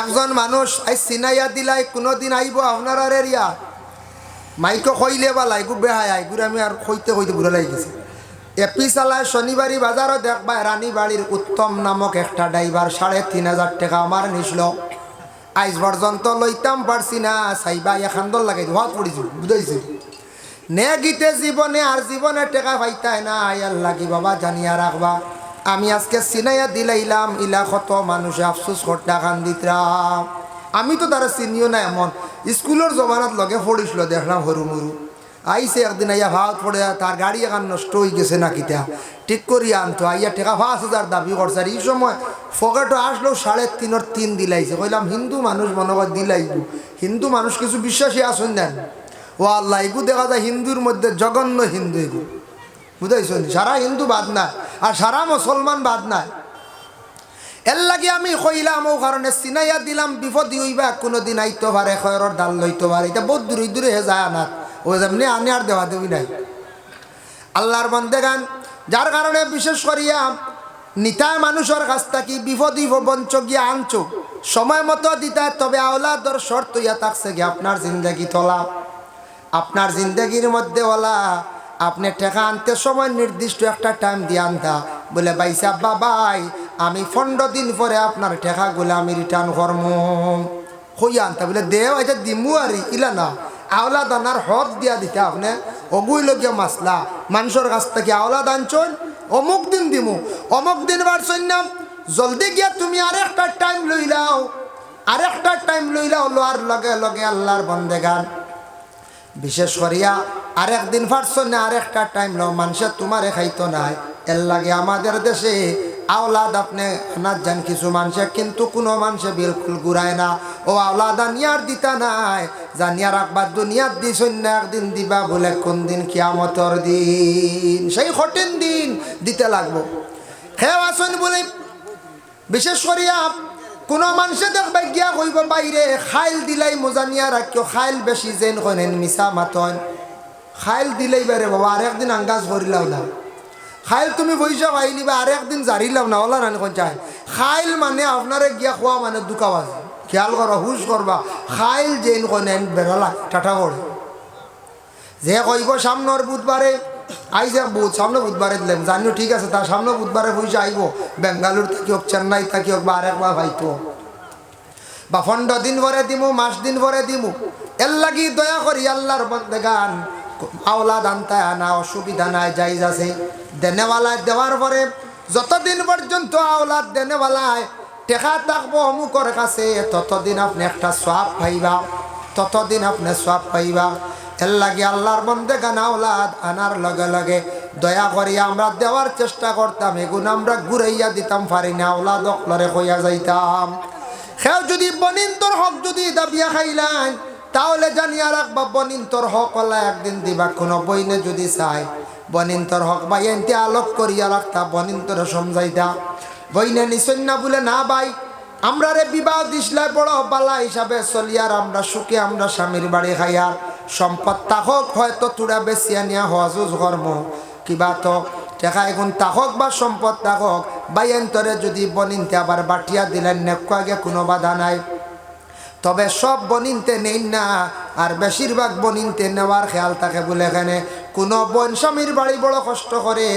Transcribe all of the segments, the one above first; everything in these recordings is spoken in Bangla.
একজন মানুষ আই চিনাইয়া দিলাই, কোনোদিন আইব আপনার এরিয়া মাইকো কইলে বা লাইগু বেহাই আইগুর আমি আর কইতে কইতে বুড়া লাগি গেছে। এপি চালায় শনিবারই বাজারও দেখবা রানীবাড়ির উত্তম নামক একটা ড্রাইভার সাড়ে তিন হাজার টাকা আমার নিছিল। আইজ পর্যন্ত লইতাম পারছি না, চাইবা এখান লাগাই হাত পড়িছি বুঝাইছি নে গীতে জীবনে আর জীবনে টেকা পাইতায় না আয়ার লাগি বাবা জানিয়া রাখবা আমি আজকে চিনাইয়া দিলাইলাম, ইলা কত মানুষে আফসোস করতা খান আমি তো তারা চিনিও না এমন। স্কুলের জমানাত লগে পড়িছিল দেখলাম হরু মরু আইসে একদিন, আইয়া ভাত পড়ে তার গাড়ি এখন নষ্ট হয়ে গেছে না কিতা। ঠিক করি আনতো, আইয়া টেকা পাঁচ হাজার দাবি করছে আর এই সময় ফকেটও আসলো সাড়ে তিনের তিন দিলাইছে। কইলাম, হিন্দু মানুষ মনে হয় দিলাইব। হিন্দু মানুষ কিছু বিশ্বাসী আসুন দেন ও আল্লাহ এগু দেখা যায় হিন্দুর মধ্যে জঘন্য হিন্দু এগু বুঝাইছ সারা হিন্দু বাদ নাই। আর সারা মুসলমান বাদ নাই। এর লাগে আমি কইলাম, ও কারণে চিনাইয়া দিলাম, বিপদ হইবা, কোনোদিন আইতে পারে খয়রর ডাল লইতে পারে। এটা বহুত দূরে দূরে হে যায় আনার ও যেমনি আনি আর দেওয়া দেবি নাই। আল্লাহর বন্দে গান যার কারণে বিশেষ করিয়া নিতায় মানুষের কাছ থাকি বিপদ বঞ্চ গিয়া আনছো। সময় মতো দিতায় তবে আওলাদর শর্ত ইয়া থাকছে গিয়ে আপনার জিন্দগি তোলা আপনার জিন্দগির মধ্যে ওলা। আপনি টেকা আনতে সময় নির্দিষ্ট একটা টাইম দিয়ে আনতা। বলে, ভাই বাবাই আমি পনেরো দিন পরে আপনার টেকাগুলো আমি রিটার্ন করম। হই আনতা। বলে দেও দিমু আর ইলা না। আওলা দানার হক দিয়া দিতে আপনি। অগুই লগিয়া মাসলা। মানুষের কাছ থেকে আওলা দান চল অমুক দিন দিমু। অমুক দিন বাড়ছই না জলদি গিয়া তুমি আরেকটা টাইম লইলাও। আরেকটা টাইম লইলাও, লোয়ার লগে লগে আল্লাহর বন্দে গান বিশেষ করিয়া আরেকদিন ফাটছ না, আরেকটা টাইম লো মানুষে তোমারে খাইতো নাই এর লাগে আমাদের দেশে আওলাদ আপনি না যান কিছু মানুষে, কিন্তু কোনো মানুষে বিলকুল ঘুরায় না। ও আওলাদ আনিয়ার দিতা নাই জানিয়া রাখবার দুনিয়ার দিস না, একদিন দিবা বলে কোন দিন কিয়ামতর দিন? সেই কঠিন দিন দিতে লাগবো। খেয়ে আসুন বলে বিশেষ করিয়া কোনো মানুষে দেখবে গিয়া কইব বাইরে খাইল দিলাই মোজানিয়া রাখিও, খাইল বেশি যেন কনেন মিছা মাতন। খাইল দিলাই বারে বাবা আর একদিন আঙ্গাজ করিলাও না। খাইল তুমি বইসা পাইলি বা আর একদিন জারিলাম না, ওলা রানি কোন চাই। খাইল মানে আপনারে গিয়া খোয়া মানে দুকাবাজ খেয়াল করো হুশ করবা খাইল যেন কনেন বেরোলা টাটা করে যে কইব সামনের বুধবারে আই যে বুধ সামনে বুধবারে দিলেন। জানিও, ঠিক আছে, তার সামনে বুধবারে পয়সা আইব। বেঙ্গালুর থাকি হোক, চেন্নাই থাকি হোক, বা আরেকবার ভাইতো বা পনেরো দিন পরে দিমু, মাস দিন পরে দিমু। এর লাগি দয়া করি আল্লাহর বন্দে গান। আওলা দান্তায় আনা অসুবিধা নাই যাইজ আছে দেনেওয়ালায় দেওয়ার পরে যতদিন পর্যন্ত আওলাদ দেনেওয়ালায় টেকা থাকব অমুকর কাছে, ততদিন আপনি একটা সোয়াব পাইবা। ততদিন আপনি সোয়াব পাইবা। এর লাগে আল্লাহর বন্দে গান আওলাদ আনার লগে লগে। দয়া করি আমরা দেওয়ার চেষ্টা করতাম, এগুলো আমরা ঘুরাইয়া দিতাম, পারি না, আওলাদ অকলরে কইয়া যাইতাম। সেও যদি বনিন্তর হক যদি দাবিয়া খাইলান তাহলে জানিয়া রাখবা, বনিন্তর হক হলা একদিন দিবা, কোনো বইনে যদি চাই বনিন্তর হক ভাই, এনতে আলোক করিয়া রাখতা, বনিন্তরে সমঝাইতা। বইনে নিশ্চয় না বলে না ভাই আমরা রে বিবাহ দিসলাই বড় বালা হিসাবে চলিয়ার আমরা সুখে, আমরা স্বামীর বাড়ি খাইয়ার সম্পদ তাহক হয়তো তুড়া বেশিয়া নিয়া হজুজ কর্ম কিবা তো টেকা এখন তাহক বা সম্পদ তাহক বাইন্তরে যদি বনিনতে আবার বাটিয়া দিলেন নেকুয়াগে কোনো বাধা নাই। তবে সব বনিনতে নেই না, আর বেশিরভাগ বনিনতে নেওয়ার খেয়াল থাকে বলে এখানে। কোনো বন স্বামীর বাড়ি বড় কষ্ট করে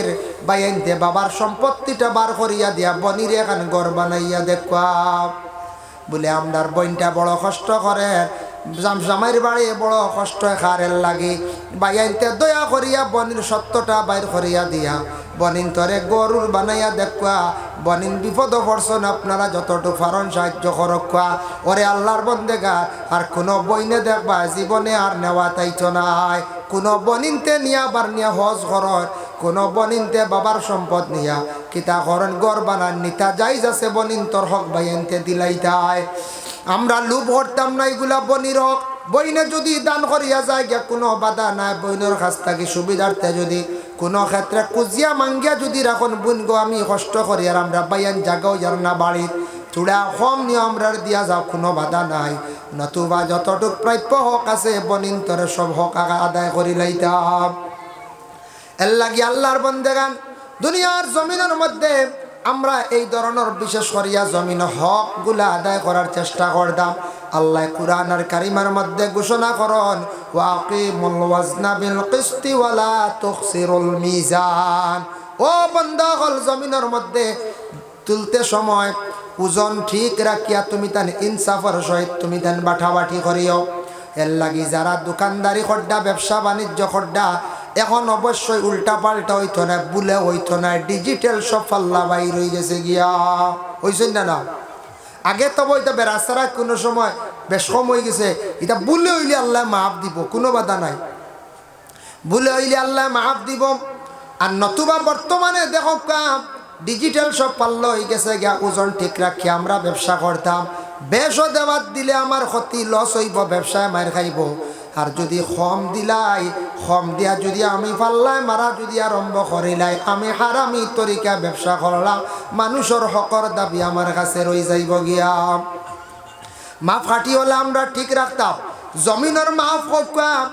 বাইনতে বাবার সম্পত্তিটা বার করিয়া দিয়া বনির এখান গড় বানাইয়া দেখুয়া বলে আমরার বইনটা বড় কষ্ট করে জামাইয়ের বাড়ি বড় কষ্ট খারের লাগে। বাইনতে দয়া করিয়া বনির সত্যটা বাইর করিয়া দিয়া। বনিন তরে গরুর বানাইয়া দেখুয়া। বনিন বিপদ পড়ছন আপনারা যতটুকু ফারণ সাহায্য করকুয়া ওরে আল্লাহর বন্দেগা আর কোনো বইনে দেখবা, জীবনে আর নেওয়া তাইছ নাই। কোনো বনিনতে নিয়া বার নিয়া হজ করর, কোনো বনিনতে বাবার সম্পদ নিয়া। কিতা করেন গড় বানান, নিতা যাই যাচ্ছে বনিন তোর হক বাইনতে দিলাই তাই। আমরা লুভ করতাম না, এগুলা বনির হক। বইনে যদি দান করিয়া যায়, গিয়া কোনো বাধা নাই। বইনের কাছ থেকে সুবিধার্থে যদি কোনো ক্ষেত্রে কুজিয়া মাঙ্গিয়া যদি রাখন, বুন গো, আমি কষ্ট করি আর আমরা বাইয়ান জাগাও যার না বাড়ির। চূড়া কম আমরা দিয়া যাও, কোনো বাধা নাই। নতুবা যতটুক প্রাপ্য হক আছে বনিন তরে সব হক আদায় করি লাইতাম। এর লাগি আল্লাহর বন্দেগান, দুনিয়ার জমিনের মধ্যে আমরা এই ধরনের বিশেষ করিয়া জমিন হকগুলা আদায় করার চেষ্টা করতাম আল্লাহ কুরআন আর কারিমার মধ্যে ঘোষণা করন ওয়াকিমুল ওয়াজনা বিল কিসতি ওয়ালা তুখসিরুল মিজান। ও বান্দা হল জমিনের মধ্যে তুলতে সময় ওজন ঠিক রাখিয়া তুমি তান ইনসাফের সহিত তুমি তান বাঠাবাঠি করিও। এর লাগি যারা দোকানদারি খড্ডা, ব্যবসা বাণিজ্য খড্ডা এখন অবশ্যই উল্টা পাল্টা হইতো না বুলে হইতো না ডিজিটাল সব ফাল্লা বাইর হয়ে গেছে গিয়া। হইছেন না না? আগে তো বইতে বেড়াস্তারা কোনো সময় বেশ কম হয়ে গেছে। এটা বুলে হইলে আল্লাহ মাফ দিব, কোনো বাধা নাই। ভুলে হইলে আল্লাহ মাফ দিব। আর নতুবা বর্তমানে দেখো কাম ডিজিটাল সব পাল্ল হয়ে গেছে গিয়া, ওজন ঠিক রাখি, আমরা ব্যবসা করতাম। বেশও দেওয়ার দিলে আমার ক্ষতি লস হইব, ব্যবসায় মার খাইব। আর যদি হম দিলাই হম দিয়া যদি আমি পাল্লাই, মারা যদি আরম্ভ করিলাই, আমি হারামি তরিকা ব্যবসা করলাম, মানুষের হকর দাবি আমার কাছে রই যাইব গিয়া। মাপ কাটি হলে আমরা ঠিক রাখতাম, জমিনের মাপ কম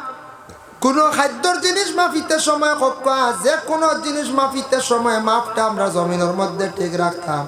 কোনো খাদ্যর জিনিস মাফিতে সময় কক্কা যে কোনো জিনিস মাফিতে সময় মাপটা আমরা জমিনের মধ্যে ঠিক রাখতাম।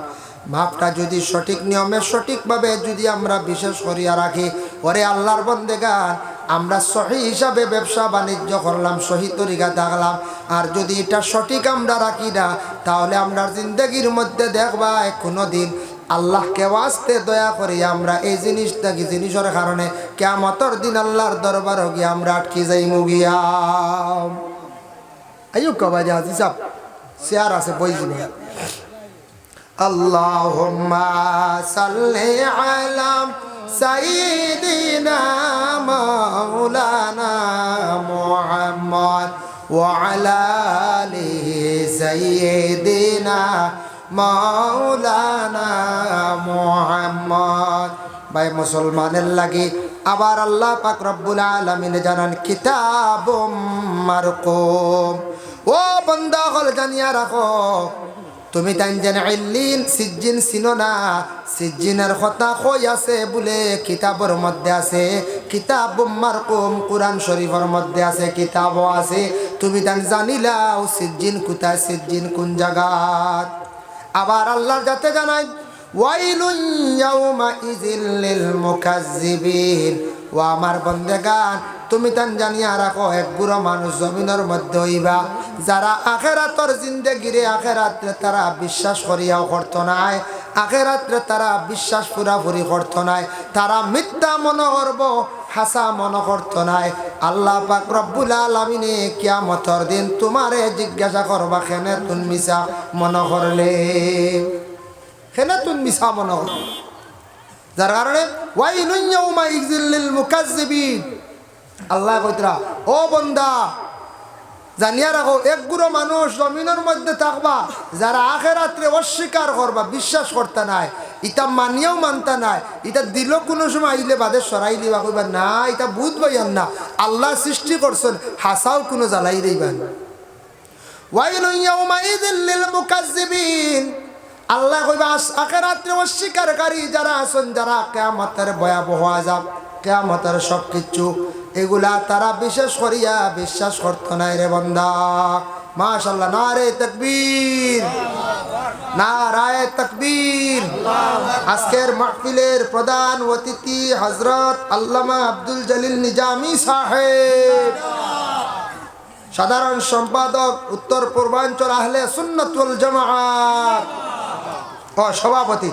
মাপটা যদি সঠিক নিয়মে সঠিকভাবে যদি আমরা বিশেষ করিয়া রাখি, ওরে আল্লাহর বন্দেগান আমরা সহি হিসাবে ব্যবসা বাণিজ্য করলাম, সহি তরিকা থাকলাম আর যদি এটা সঠিক আমরা রাখি না, তাহলে আমরা জিন্দগির মধ্যে দেখবা কোনো দিন আল্লাহকে ওয়াস্তে দয়া করি আমরা এই জিনিসটা কি জিনিসের কারণে কেমতর দিন আল্লাহর দরবার গিয়ে আমরা আটকে যাই মুগিয়া আইও কবা যা হিসাব শেয়ার আছে বই যাবে আল্লাহুম্মা সাল্লি আলা সাইয়্যিদিনা মাওলানা মুহাম্মদ وعلى آل سيدنا মাওলানা মুহাম্মদ ভাই মুসলমানের লাগি আবার আল্লাহ পাক রব্বুল আলামিন জানান কিতাব মারকুম ও বান্দা হল জানিয়া রাখো তুমি তাই যেন ইল্লিন সিজ্জিন চিনো না। সিজ্জিনের কথা কই আছে বলে কিতাবের মধ্যে আছে। কিতাব মারকুম, কোরআন শরীফের মধ্যে আছে, কিতাবও আছে। তুমি তাই জানিলাও সিজ্জিন কোথায়, সিজ্জিন কোন জায়গাত। আবার আল্লাহর যাতে জানাই, ওয়াইলুন ইয়াউমা ইযিল লিল মুকাজ্জিবিন ও আমার বন্দেগান তুমি তান জানিয়া রাখো এক বুড়ো মানুষ, জমিনের মধ্যে হইবা। যারা আখেরাতর জিন্দেগিরে আখেরাত্রে তারা বিশ্বাস করিয়াও করতো নাই, আখেরাত্রে তারা বিশ্বাস পুরাপুরি করতো নাই, তারা মিথ্যা মনে করব, হাসা মনে করতো নাই। আল্লাহ পাক রব্বুল আলমিনে কিয়ামতর দিন তোমারে জিজ্ঞাসা করবা কেনে তুন মিশা মনে করলে? কেনে তুন মিশা মনে করলে। যার কারণে ওয়াইনুয়াউমা ইগজিল্লিল মুকাজ্জিবিন আল্লাহ কইতরা, ও বন্দা, জানিয়া রাখো, এক গুড়ো মানুষ জমিনের মধ্যে থাকবা, যারা আখেরাত্রে অস্বীকার করবা, বিশ্বাস করতে নাই ইটা মানিয়াও মানতা নাই ইটা দিল কোনো সময় আইলে বাদে সরাইলি দিবা, কইবা, না এটা বুধ বাইয়ান না, আল্লাহ সৃষ্টি করছেন, হাসাও কোনো জ্বালাই দিবেন আল্লাহ কইবা আখেরাত্রে অস্বীকারী যারা আছেন, যারা কেয়ামতের ভয়াবহ আজাব কেয়ামতের সব কিছু এগুলা তারা বিশেষ করিয়া বিশ্বাস করত নাই রে বন্দা। মাশাল্লাহ না রে তকবীর। না রায় তকবীর। আজকের মাহফিলের প্রধান অতিথি হজরত আল্লামা আব্দুল জলিল নিজামি সাহেব। সাধারণ সম্পাদক, উত্তর পূর্বাঞ্চল আহলে সুন্নতুল জামাত ও সভাপতি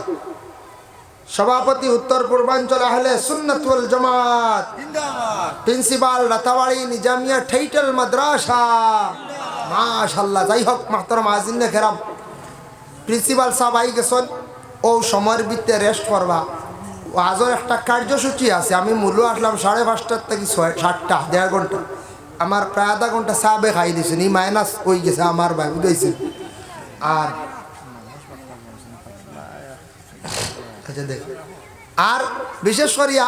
সভাপতি উত্তর পূর্বাঞ্চল আহলে সুন্নতুল জামাত। প্রিন্সিপাল রাতাবাড়ি নিজামিয়া ঠেইটেল মাদ্রাসা। মাশাল্লাহ যাই হোক মাহতরম আজিন্দে খেরাম প্রিন্সিপাল সাহেব আই গেছেন ও সময়ের ভিত্তে রেস্ট করবা। ও আজও একটা কার্যসূচি আছে আমি মূল্য আসলাম সাড়ে পাঁচটার থেকে ছয় সাতটা দেড় ঘণ্টা। আমার প্রায় আধা ঘণ্টা চাবে খাই দিয়েছেন এই মাইনাস হয়ে গেছে আমার ভাই বুঝেছেন আর আচ্ছা দেখ। আর বিশেষ করিয়া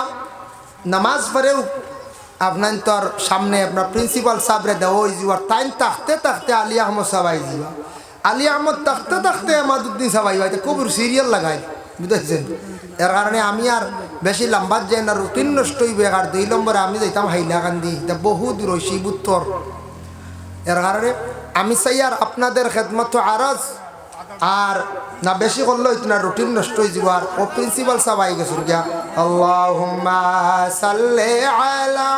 নামাজ পড়েও আপনার তোর সামনে আপনার প্রিন্সিপাল সাহেবরে দেওয়া ওই যাওয়ার টাইম থাকতে থাকতে আলী আহমদ সাবাই যাবা আলী আহমদ থাকতে থাকতে আমাদুদ্দিন সাবাই ভাই খুব সিরিয়াল লাগাই বুঝতেছেন এর কারণে আমি আর বেশি লম্বা যাই না রুটিন নষ্ট হইবে, আর দুই নম্বরে আমি যাইতাম হাইলাকান্দি তা বহু দূর শিব উত্তর। এর কারণে আমি চাই আর আপনাদের খেদমত আরজ আর না বেশি করলে হইতো না রুটিন নষ্ট হয়ে যাব আর ও প্রিন্সিপাল সাবাই গেছিল গিয়া আল্লাহুম্মা সাল্লি আলা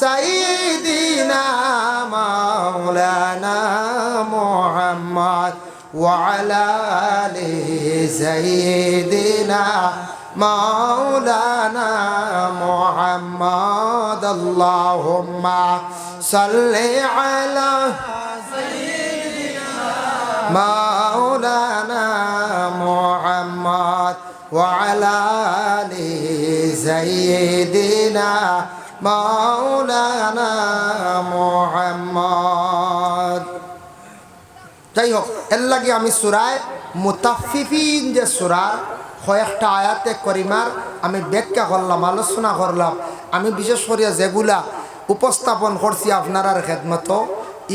সাইয়্যিদিনা মাওলানা মুহাম্মদ وعلى آل سيدنا مولانا محمد اللهم صل على مولانا سيدنا مولانا محمد যাই হোক এর লাগে আমি সুরায় মুতাফিফিন যে সুরা কয়েকটা আয়াতে করিমার আমি ব্যাখ্যা করলাম আলোচনা করলাম আমি বিশেষ করিয়া যেগুলা উপস্থাপন করছি আপনার খেদমত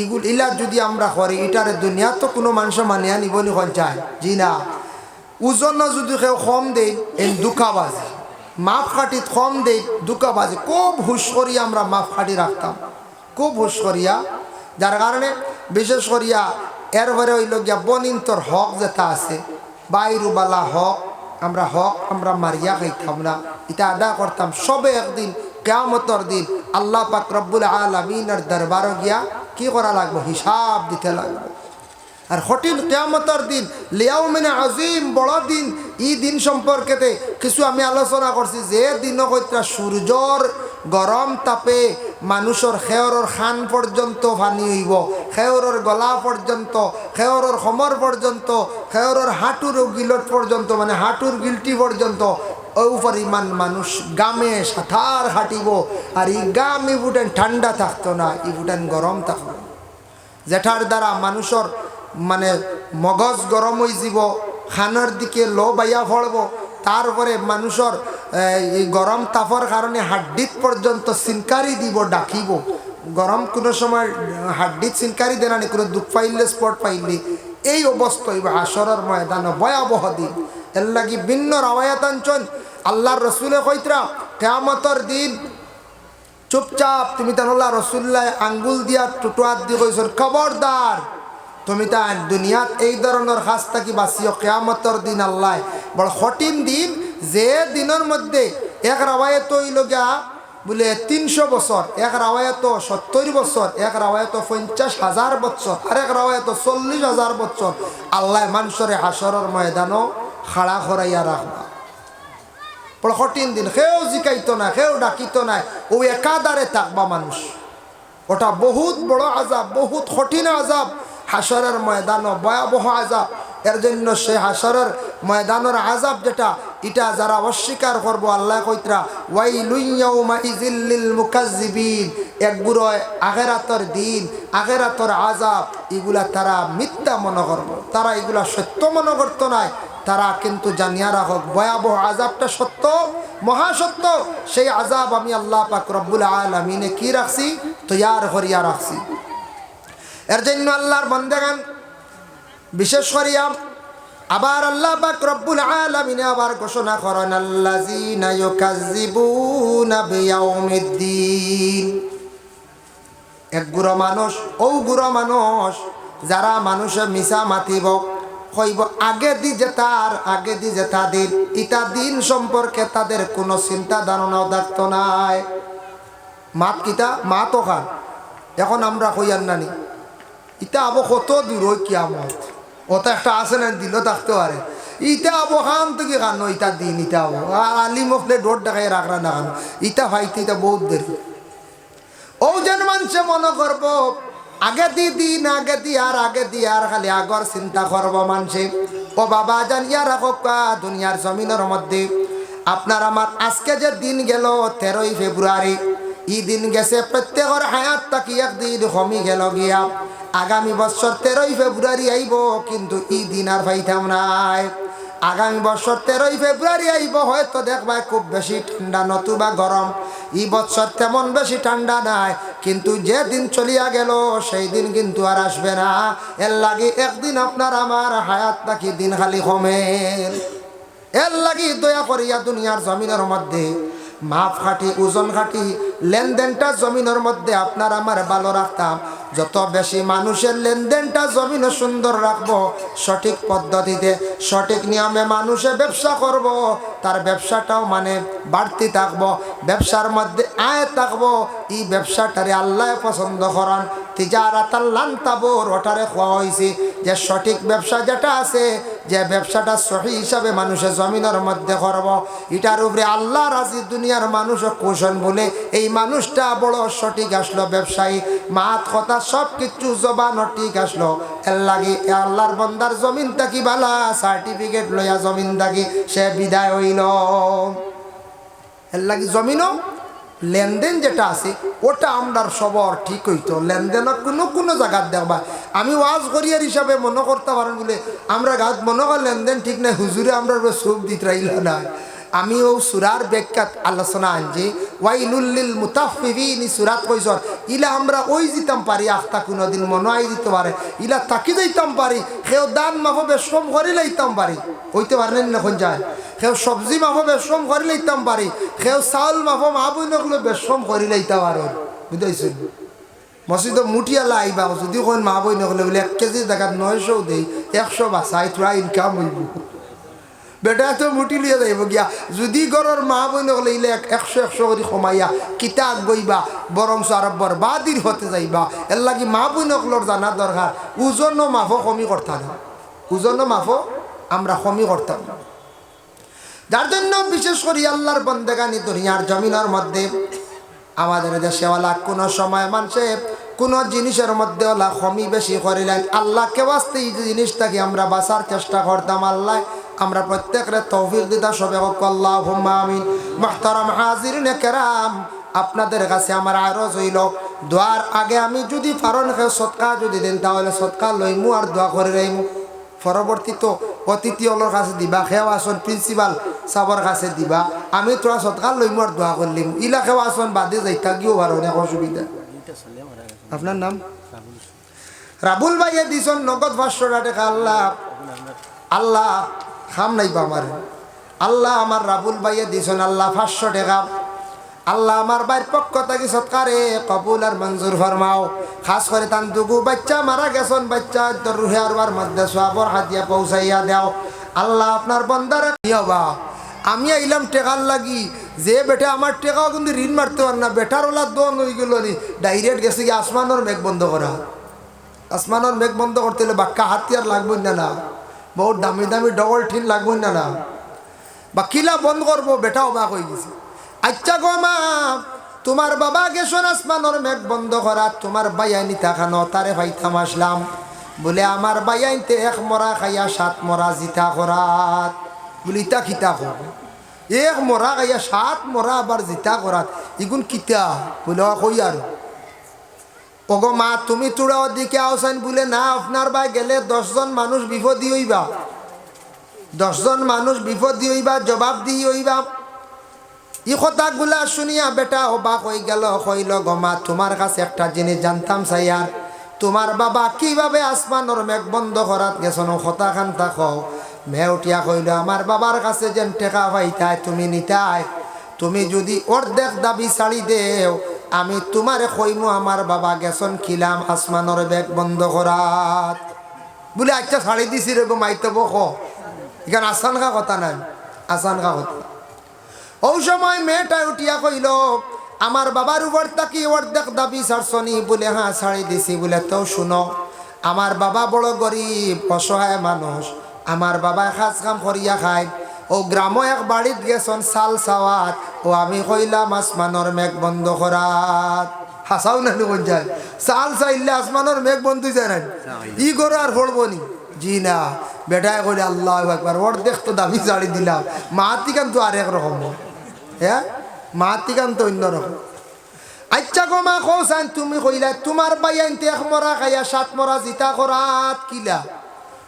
ইগুল ইলা যদি আমরা করি এটারে দুনিয়া তো কোনো মানুষ মানিয়া নিবনি চায় জি না ওজন যদি কেউ কম দেই এই দুঃখাবাজি মাপ কাটিত কম দেই দুঃখাবাজি খুব হুশ করিয়া আমরা মাপ খাটি রাখতাম। খুব হুশ করিয়া। যার কারণে বিশেষ করিয়া এরপরে হইল গিয়া বনিন্তর হক যেটা আছে বাইরুবালা হক, আমরা হক, আমরা মারিয়া খাইতাম না। এটা আদা করতাম। সবে একদিন, কেয়ামতর দিন আল্লাহ পাক রব্বুল আলমিনের দরবারও গিয়া কি করা লাগবে? হিসাব দিতে লাগবে। আর কঠিন কেয়ামতর দিন, লিয়াউমিনে আজিম, বড় দিন ই দিন সম্পর্কেতে কিছু আমি আলোচনা করছি যে দিন কইতা সূর্যর গরম তাপে মানুষের খেয়রর খান পর্যন্ত পানি হইব খেয়রর গলা পর্যন্ত খেয়রর সমর পর্যন্ত খেয়রর হাঁটুর গিলট পর্যন্ত মানে হাঁটুর গিলটি পর্যন্ত পরিমাণ মানুষ গামে সাঁতার হাঁটিব, আর ই গাম ইবুটেন ঠান্ডা থাকতো না ইবুটেন গরম থাকতো যেটার দ্বারা মানুষের মানে মগজ গরম হয়ে যাব, খানার দিকে লো বাইয়া ফলব তারপরে মানুষের এই গরম তাপর কারণে হাড্ডিত পর্যন্ত সিনকারি দিব, ডাকিব। গরম কোনো সময় হাড্ডিত সিনকারি দেনানি কোনো দুঃখ পাইলে, স্পট পাইলে। এই অবস্থা আসরের ময়দান, ভয়াবহ দিন। এর লাগি ভিন্ন রাওয়ায়াতাঞ্চন আল্লাহর রসুলে কইতরা কেয়ামতর দিন চুপচাপ, তুমি তাহলে রসুল্লাহ আঙ্গুল দিয়া টুটুয়াত দি কইছ খবরদার। তুমি তা দুনিয়াত এই ধরনের কাজ থাকি বাঁচিও? কেয়ামতর দিন আল্লাহ। বড় কঠিন দিন যে দিনের মধ্যে এক রাওয়ায়ত গিয়া, বলে তিনশো বছর, এক রাওয়ায়ত সত্তর বছর, এক রাওয়ায়ত পঞ্চাশ হাজার বছর, আর এক রাওয়ায়ত চল্লিশ হাজার বছর, আল্লাহ মানুষের হাসরের ময়দানও খাড়া খরাইয়া রাখবা। বড় কঠিন দিন সেও জিকাইত না সেও ডাকিতো না, ও একাদারে থাকবা মানুষ। ওটা বহুত বড় আজাব, বহুত কঠিন আজাব। হাসরের ময়দান, ভয়াবহ আজাব এর জন্য সে হাসরের ময়দানের আজাব যেটা, এটা যারা অস্বীকার করব, আল্লাহ কইতরা ওয়াই লুইয়াউমা ইজিল্লিল মুকাজ্জিবিন একগুলো আগেরাতর দিন আগেরাতর আজাব এগুলা তারা মিথ্যা মনে করব। তারা এগুলা সত্য মনে করতো নাই। তারা কিন্তু জানিয়া রাখক, ভয়াবহ আজাবটা সত্য মহাসত্য সেই আজাব আমি আল্লাহ পাক রব্বুল আলমিনে কি রাখছি? তৈয়ার করিয়া রাখছি। এর জন্য আল্লাহর বন্দেগান, বিশেষ করিয়া আবার আল্লাহ পাক রব্বুল আলামিনে আবার ঘোষণা করেন, আল্লাযীনা ইউকাযযিবুনা বিয়াউমিদ্দিন। এক গুড়ো মানুষ, ও গুড়ো মানুষ, যারা মানুষে মিশা মাতিব, কইব, আগে দি যেতার আগে দি যেতা দিন, ইটা দিন সম্পর্কে তাদের কোনো চিন্তা ধারণাও থাকতো নাই। মাত কিতা? মা তো খান। এখন আমরা কইয়ার নানি ইটা আবো কত দূর ওই কিয়ামত? ওটা একটা আছে না দিল থাকতে পারে। ইটা আবো খান থেকে খানো ইটা দিন ইটা আবো। আলি মফলে ডোর দেখাই রাখরা না খানো ইটা ভাইতে ইটা বহুত দেরি। ও যেন মানুষে মনে করব আগে দি দিন, আগে দি আর, আগে দি আর, খালি আগর চিন্তা করব মানুষে ও বাবা জান জানিয়া রাখো দুনিয়ার জমিনের মধ্যে। আপনার আমার আজকে যে দিন গেল তেরোই ফেব্রুয়ারি ই দিন গেছে প্রত্যেকের হায়াত তাকি একদিন কমি গেল গিয়া। আগামী বছর তেরোই ফেব্রুয়ারি আইব, কিন্তু ই দিন আর পাইতাম নাই। আগামী বছর তেরোই ফেব্রুয়ারি আইব, হয়তো দেখবা খুব বেশি ঠান্ডা, নতুবা গরম। এই বছর তেমন বেশি ঠান্ডা নাই, কিন্তু যে দিন চলিয়া গেল, সেই দিন কিন্তু আর আসবে না। এর লাগে একদিন আপনার আমার হায়াত নাকি দিন খালি কমের এর লাগি দয়া করিয়া দুনিয়ার জমিনের মধ্যে মাপ খাটি, ওজন খাটি, লেনদেনটা জমিনের মধ্যে আপনার আমার ভালো রাখতাম। যত বেশি মানুষের লেনদেনটা জমিনে সুন্দর রাখব, সঠিক পদ্ধতিতে, সঠিক নিয়মে মানুষে ব্যবসা করব, তার ব্যবসাটাও মানে বাড়তি থাকব, ব্যবসার মধ্যে আয় থাকব, এই ব্যবসাটারে আল্লাহ পছন্দ করান। তিজারাত আল্লান তাবর ওটারে খোয়া হয়েছে যে সঠিক ব্যবসা যেটা আছে যে ব্যবসাটা সহি হিসাবে মানুষের জমিনের মধ্যে করব, এটার উপরে আল্লাহ রাজি দুনিয়ার মানুষ কুশন বলে, এই মানুষটা বড় সঠিক আসলো ব্যবসায়ী, মাত কথা সব কিছু জবানো ঠিক আসলো। এর লাগি আল্লাহর বন্দার জমিন থাকি বালা, সার্টিফিকেট লইয়া জমিন থাকি সে বিদায় হইল। এর লাগি জমিনও লেনদেন যেটা আছে, ওটা আমরার সবর ঠিক হইতো। লেনদেন কোনো কোনো জায়গার দেখবা আমি ওয়াজ করিয়ার হিসাবে মনে করতে পারেন বলে, আমরা গাত মনে কর লেনদেন ঠিক নাই, হুজুরে আমরা সুখ দিতে রাইল না আমি ও সুরার ব্যাখ্যাত আলোচনা আনছি। ওয়াইলুল্লিল মুতাফিবিন সুরাত কইসর ইলা আমরা ওই দিতাম পারি, আখতা কোনো দিন মনে আই দিতে পারে। ইলা তাকি যাইতাম পারি, সেও দান মাফো বেশম করে লাইতাম পারি। হইতে পারেন এখন যায়। সেও সবজি মাফো বেশম করে লাইতাম পারি। সেও চাউল মাফো মা বই নকলে বেশম করে লাইতাম আর বুঝাইছেন? মসজিদ মুঠিয়ালা আইবা যদি কোন মা বই নকলে বলে এক কেজি দেখাত নয়শো দেই, একশো বাসাই তোরা ইনকাম হইব। বেটা, তো মুটি লিয়ে যাইব গিয়া। যদি ঘরের মা ইলে এক- একশো একশো করে কমাইয়া কিতাব গইবা বরং আর বরবাদির হতে যাইবা। এর লাগি মা বই নকলর জানা দরকার ওজনও মাফো কমি করতাম না। ওজনও মাফো আমরা কমি করতাম যার জন্য বিশেষ করে আল্লাহর বন্দেগানি দুনিয়ার জমিনের মধ্যে, আমাদের দেশেওয়ালা কোনো সময় মানুষে কোনো জিনিসের মধ্যে ওলা কমি বেশি করিলেন। আল্লাহকে বাঁচতে এই জিনিসটাকে আমরা বাঁচার চেষ্টা করতাম, আল্লাহ আমরা প্রত্যেকের তৌফিক দিতা সবে আমিন। মাহতারাম হাজির কেরাম, আপনাদের কাছে আমার আরও হইল, দোয়ার আগে আমি যদি পারন সৎকা যদি দেন, তাহলে সৎকা লইমু আর দোয়া করে রইমু। পরবর্তী তো অতিথি অলর কাছে দিবা খেওয়া আসন প্রিন্সিপাল সাবর কাছে দিবা, আমি তোরা সৎকার লইম আর দোয়া করলিম ইলা খেওয়া আসন বাদে যাইতা গিয়েও পারো অনেক অসুবিধা। আপনার নাম? রাবুল ভাইয়ে দিছন, নগদ পাঁচশো টাকা, আল্লাহ। আল্লাহ খাম নাইবা আমার। আল্লাহ আমার রাবুল ভাইয়ে দিছন, আল্লাহ পাঁচশো টাকা। আল্লাহ আমার বাইর পক্ষ থেকে সৎকারে কবুল আর মঞ্জুর ফরমাও। খাস করে তান দুগু বাচ্চা মারা গেছন, বাচ্চা রুহে আরবার মধ্যে সবর হাতিয়া পৌঁছাইয়া দেও। আল্লাহ আপনার বন্দার হবা আমি আইলাম টেকার লাগি। যে বেটা আমার টেকাও কিন্তু ঋণ মারতে পার না, বেটার ওলা দোন হয়ে গেল নি। ডাইরেক্ট গেছে কি আসমানোর মেঘ বন্ধ করা। আসমানোর মেঘ বন্ধ করতে হলে বাক্কা হাতিয়ার লাগবে না না। বহুত দামি দামি ডবল ঠিন লাগবে না না। বা কিলা বন্ধ করব, বেটা অবাক হয়ে গেছে। আচ্ছা গো মা তোমার বাবা গেছন আসমানোর মেঘ বন্ধ করা তোমার বাইয়ানি তাকানো তারে ভাইতাম আসলাম বলে আমার বাইয়াইতে এক মরা খাইয়া, সাত মরা জিতা করাত বলে, ইতা খিতা কর এক মরা খাইয়া, সাত মরা আবার জিতা করাত ইগুন কিতা? বলে কই আর ওগো মা, তুমি তোরা ওদিকে আওসাইন বলে, না, আপনার বাই গেলে দশজন মানুষ বিপদী হইবা। দশজন মানুষ বিপদী হইবা জবাব দিয়ে হইবা। ই কথাগুলা শুনিয়া বেটা অবাক হয়ে গেল হইল গমা তোমার কাছে একটা জিনিস জানতাম সাইয়ার। তোমার বাবা কীভাবে আসমানোর মেঘ বন্ধ করাত গেছন কথা খান থাকো মে উঠিয়া কইল, আমার বাবার কাছে যেন টেকা পাইতাই, তুমি নিতাই। তুমি যদি অর্ধেক দাবি ছাড়ি দেও আমি তোমারে কইমু আমার বাবা গেছন খিলাম আসমানোর বেগ বন্ধ করাত। বলে আচ্ছা ছাড়ি দিছি রে গো, মাইতে বক। এখানে আসান খা কথা নাই, আসান খা কথা। ওই সময় মেয়েটা উঠিয়া কইল, আমার বাবার উপর তাকি অর্ধেক দাবি ছাড়ছনি? বলে হ্যাঁ ছাড়ি দিছি। বলে তো শুনো, আমার বাবা বড় গরিব, অসহায় মানুষ। আমার বাবা খাস কাম করিয়া খায়। ও গ্রাম এক বাড়িত গেছন চাল চাওয়াত ও আমি কইলাম আসমানোর মেঘ বন্ধ করাত হাসাও না কোন যায়। চাল চাইলে আসমানোর মেঘ বন্ধ যায় ই করো আর পড়ব নি? জি না। বেটায় করে আল্লাহ একবার অর্ধেক তো দাবি ছাড়ি দিলাম মাতিকান তো আর একরকম হ্যাঁ মাতিকান তো অন্যরকম আচ্ছা গো মা কৌসান তুমি কইলা তোমার বাইয়াইনতে এক মরা খাইয়া, সাত মরা জিতা করাত কিলা?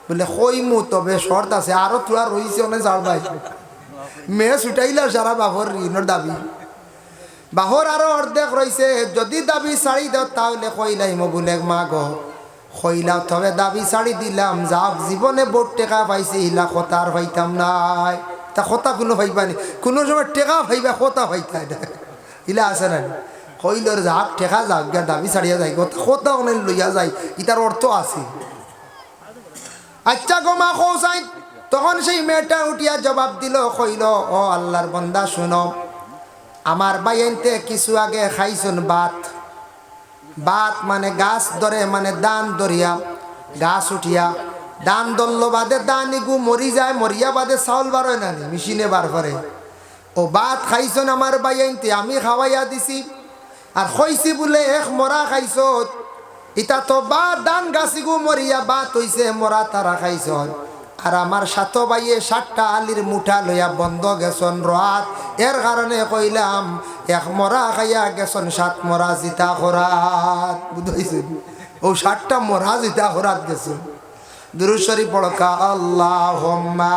বলে কইমু তবে, শর্ত আছে, আরও তোরা রইছে অনেক যার ভাই। মেয়ে ছুটাইলা সারা বাহর ঋণের দাবি। বাহর আরও অর্ধেক রইছে, যদি দাবি ছাড়ি দাও, তাহলে কইলাইম বলে মা গো কইলাও তবে দাবি ছাড়ি দিলাম, যাক জীবনে বোট টেকা পাইছি, ইলা কথা আর পাইতাম নাই। তা কথা কোনো ভাইবা নি, কোনো সময় টেকা ভাইবা, কথা ভাইতাই না ইলা আছে না হইলর যাক ঠেকা যাক, গিয়া দাবি ছাড়িয়া যাই কত অনেক লইয়া যায় ইটার অর্থ আছে। আচ্ছা গো মা কৌসাই তখন সেই মেয়েটা উঠিয়া জবাব দিল কইল ও আল্লাহর বন্দা শুনো আমার বাইনতে কিছু আগে খাইছুন বাত। বাত মানে গাছ ধরে মানে দান দরিয়া গাছ উঠিয়া দান দল্ল বাদে দান ইগু মরি যায় মরিয়া বাদে চাউল বার না নি, মেশিনে বার করে। ও বাত খাইছন আমার বাইনতে আমি খাওয়াইয়া দিছি আর খইছি বলে এক মরা খাইছ ইতা তো বা দান গাছিগু মরিয়া বা তৈছে মরা তারা খাইছ আর আমার সাত বাইয়ে সাতটা আলির মুঠা লইয়া বন্ধ গেছন রাত। এর কারণে কইলাম, এক মরা খাইয়া গেছন, সাত মরা জিতা খরাত। বুঝাইছে ও সাতটা মরা জিতা খরাত গেছে। দুরুশ্বরী পড়কা আল্লাহ হোম্মা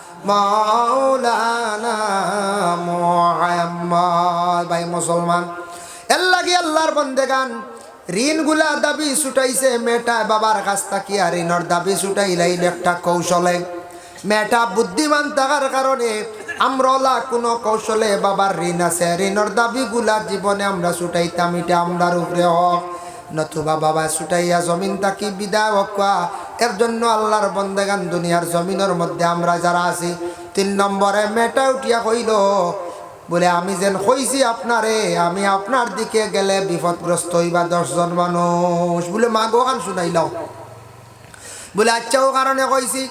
মাওলানা মুহাম্মদ। ভাই মুসলমান, এর লাগে আল্লাহর বন্দেগান, ঋণগুলা দাবি ছুটাইছে মেটা বাবার কাছ তাকিয়া ঋণর দাবি ছুটাইলাইল একটা কৌশলে। মেটা বুদ্ধিমান থাকার কারণে আমরলা কোনো কৌশলে বাবার ঋণ আছে। ঋণর দাবিগুলা জীবনে আমরা ছুটাইতাম, এটা আমরার উপরে হক। নতুবা বাবা ছুটাইয়া জমিন তাকি বিদায় হকা এর জন্য আল্লাহর বন্দেগান দুনিয়ার জমিনের মধ্যে আমরা যারা আছি, তিন নম্বরে মেটা উঠিয়া কইল, বলে, আমি যেন কইছি আপনারে, আমি আপনার দিকে গেলে বিপদগ্রস্ত হইবা দশজন মানুষ। বলে মা গোগান শুনাইলাও বলে আচ্ছা ও কারণে কইছি,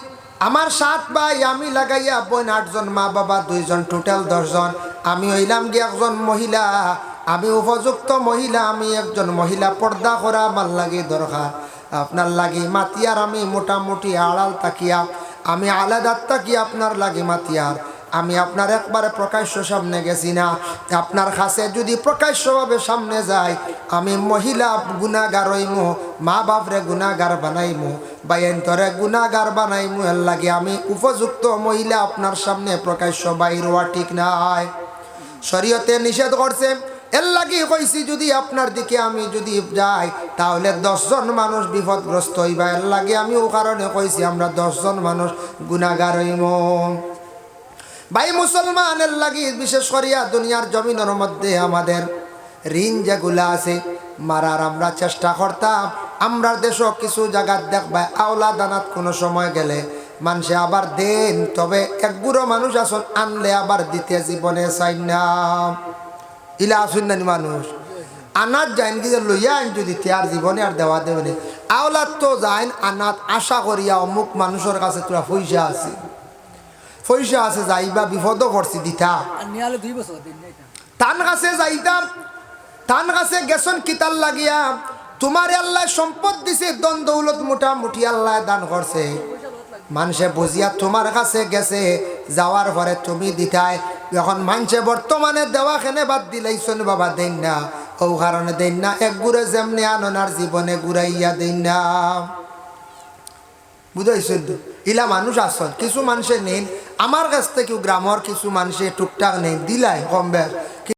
আমার সাত ভাই আমি লাগাইয়া বোন আটজন, মা বাবা দুইজন, টোটাল দশজন। আমি হইলাম গিয়ে একজন মহিলা, আমি উপযুক্ত মহিলা, আমি একজন মহিলা, পর্দা করা আমার লাগে দরকার। আপনার লাগে মাতিয়ার আমি মোটামুটি আড়াল তাকিয়া, আমি আলাদা তাকিয়া আপনার লাগে মাতিয়ার আমি আপনার একবারে প্রকাশ্য সামনে গেছি না। আপনার কাছে যদি প্রকাশ্যভাবে সামনে যাই, আমি মহিলা গুণাগার হইমু, মা বাপরে গুণাগার বানাইমু। বাইন্তরে গুণাগার বানাইমু এর লাগে আমি উপযুক্ত মহিলা আপনার সামনে প্রকাশ্য বাইর ঠিক নাই। শরীয়তে নিষেধ করছে এর লাগি কইছি, যদি আপনার দিকে আমি যদি যাই, তাহলে দশজন মানুষ বিপদগ্রস্ত হইবা। এর লাগে আমি ও কারণে কইছি, আমরা দশজন মানুষ গুণাগার হইম। ভাই মুসলমানের লাগি বিশেষ করিয়া দুনিয়ার জমিনের মধ্যে আমাদের ঋণ যেগুলা আছে, মারার আমরা চেষ্টা করতাম। আমরা দেশও কিছু জায়গার দেখবা আওলা দানাত কোনো সময় গেলে মানুষে আবার দেন। তবে একগুড়ো মানুষ আসন আনলে আবার দিতে জীবনে চাই না ইলা আসুন নানি মানুষ। আনাত যাইন কি যে লইয়া আইন যদি আর জীবনে আর দেওয়া দেবে না। আওলাদ তো যাইন আনাত আশা করিয়া অমুক মানুষের কাছে তোরা পয়সা আছে। পয়সা আছে যাইবা বিপদও করছি দিতা। তান কাছে যাইতাম তান কাছে গেছন কিতাল লাগিয়া। তোমার আল্লাহ সম্পদ দিছে দন দৌলত মোটামুটি আল্লাহ দান করছে। মানুষে বুঝিয়া তোমার কাছে গেছে, যাওয়ার পরে তুমি দিতাই। এখন মানুষে বর্তমানে দেওয়া খেনে বাদ দিলাইছন বাবা, দেন না। ও কারণে দেন না, এক গুড়ে যেমনি আননার জীবনে ঘুরাইয়া দেন না। বুঝাইছেন ইলা মানুষ আসন কিছু মানুষে নেন আমার কাছ থেকে গ্রামের কিছু মানুষে টুকটাক নেই, দিলাই কম